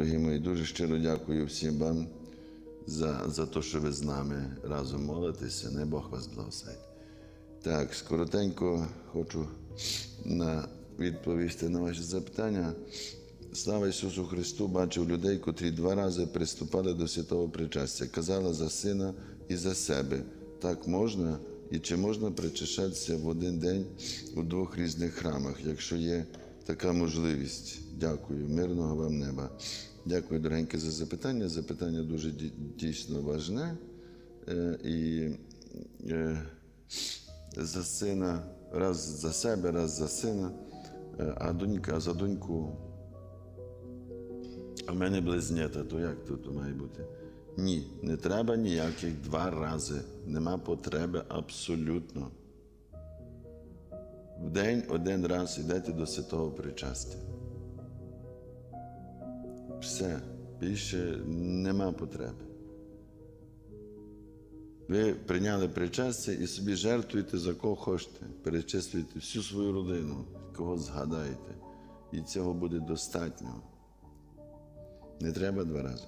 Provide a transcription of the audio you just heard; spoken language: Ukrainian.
Дорогі мої, дуже щиро дякую всім вам за, за те, що ви з нами разом молитеся. Не Бог вас благословить. Так, скоротенько хочу на, відповісти на ваші запитання. Слава Ісусу Христу, бачив людей, котрі два рази приступали до святого причастя. Казали за сина і за себе. Так можна і чи можна причащатися в один день у двох різних храмах, якщо є така можливість? Дякую, мирного вам неба. Дякую, дорогеньке, за запитання. Запитання дуже дійсно важне. Е, І е, за сина, раз за себе, раз за сина, Е, а донька, за доньку. А в мене близнята, то як тут має бути? Ні, не треба ніяких два рази. Нема потреби абсолютно. День один раз йдете до святого причастя. Все, більше нема потреби. Ви прийняли причастя і собі жертвуєте за кого хочете, перечислюєте всю свою родину, кого згадаєте. І цього буде достатньо. Не треба два рази.